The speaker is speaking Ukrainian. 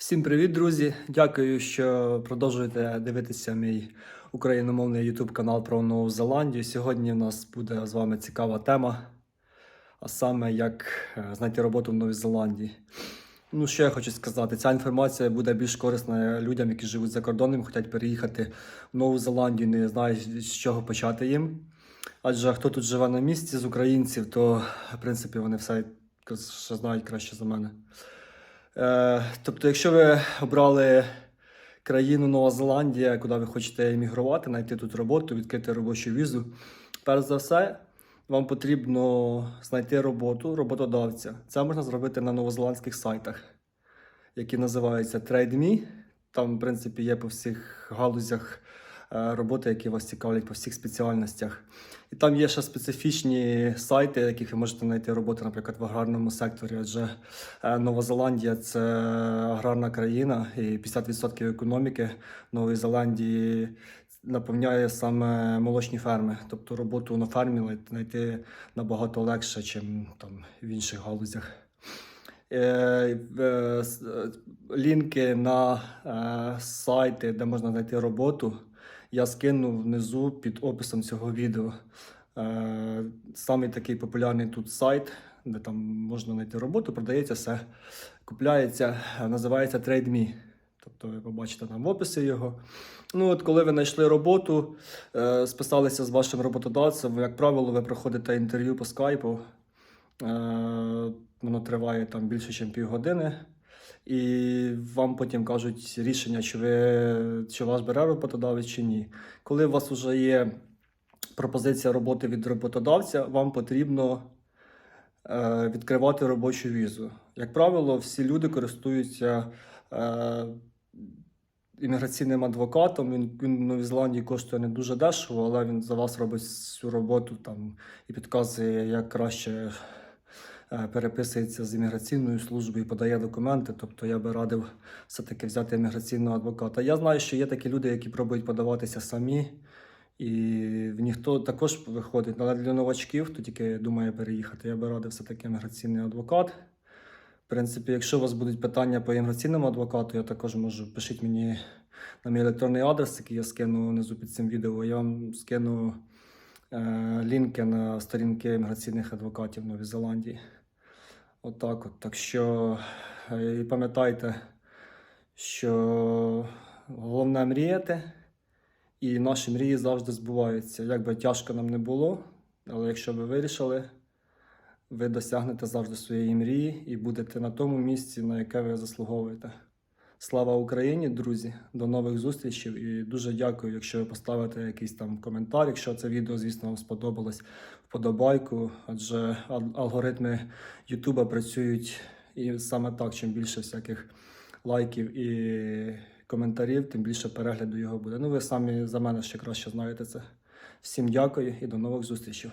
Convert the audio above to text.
Всім привіт, друзі! Дякую, що продовжуєте дивитися мій україномовний YouTube канал про Нову Зеландію. Сьогодні в нас буде з вами цікава тема, а саме як е, знайти роботу в Новій Зеландії. Ну, що я хочу сказати, ця інформація буде більш корисна людям, які живуть за кордоном, хочуть переїхати в Нову Зеландію, не знають з чого почати їм. Адже хто тут живе на місці з українців, то в принципі вони все ще знають краще за мене. Е, тобто, якщо ви обрали країну Нова Зеландія, куди ви хочете емігрувати, знайти тут роботу, відкрити робочу візу, перш за все, вам потрібно знайти роботу роботодавця. Це можна зробити на новозеландських сайтах, які називаються TradeMe. Там, в принципі, є по всіх галузях роботи, які вас цікавлять по всіх спеціальностях. І там є ще специфічні сайти, яких ви можете знайти роботу, наприклад, в аграрному секторі. Адже е, Нова Зеландія це аграрна країна, і 50% економіки Нової Зеландії наповняє саме молочні ферми. Тобто роботу на фермі знайти набагато легше, ніж там в інших галузях. Е, е, е, Лінки на е, сайти, де можна знайти роботу, я скину внизу під описом цього відео. Е, Самий такий популярний тут сайт, де там можна знайти роботу, продається все, купляється, е, називається TradeMe. Тобто ви побачите там в описі його. Ну, от коли ви знайшли роботу, е, списалися з вашим роботодавцем, як правило, ви проходите інтерв'ю по скайпу. Воно триває там більше, ніж півгодини. І вам потім кажуть рішення, чи ви чи вас бере роботодавець, чи ні. Коли у вас вже є пропозиція роботи від роботодавця, вам потрібно е, відкривати робочу візу. Як правило, всі люди користуються е, імміграційним адвокатом. Він, він в Новій Зеландії коштує не дуже дешево, але він за вас робить всю роботу там, і підказує, як краще переписується з імміграційною службою і подає документи. Тобто я би радив все-таки взяти імміграційного адвоката. Я знаю, що є такі люди, які пробують подаватися самі, і в них то також виходить. Але для новачків, хто тільки думає переїхати, я би радив все-таки імміграційний адвокат. В принципі, якщо у вас будуть питання по імміграційному адвокату, я також можу пишіть мені на мій електронний адрес, який я скину внизу під цим відео. Я вам скину е, лінки на сторінки імміграційних адвокатів в Новій Зеландії. Отак от. Так що е, і пам'ятайте, що головне мріяти, і наші мрії завжди збуваються. Як би тяжко нам не було, але якщо ви вирішили, ви досягнете завжди своєї мрії і будете на тому місці, на яке ви заслуговуєте. Слава Україні, друзі! До нових зустрічей і дуже дякую, якщо ви поставите якийсь там коментар, якщо це відео, звісно, вам сподобалось, вподобайку, адже алгоритми Ютуба працюють і саме так, чим більше всяких лайків і коментарів, тим більше перегляду його буде. Ну, ви самі за мене ще краще знаєте це. Всім дякую і до нових зустрічей.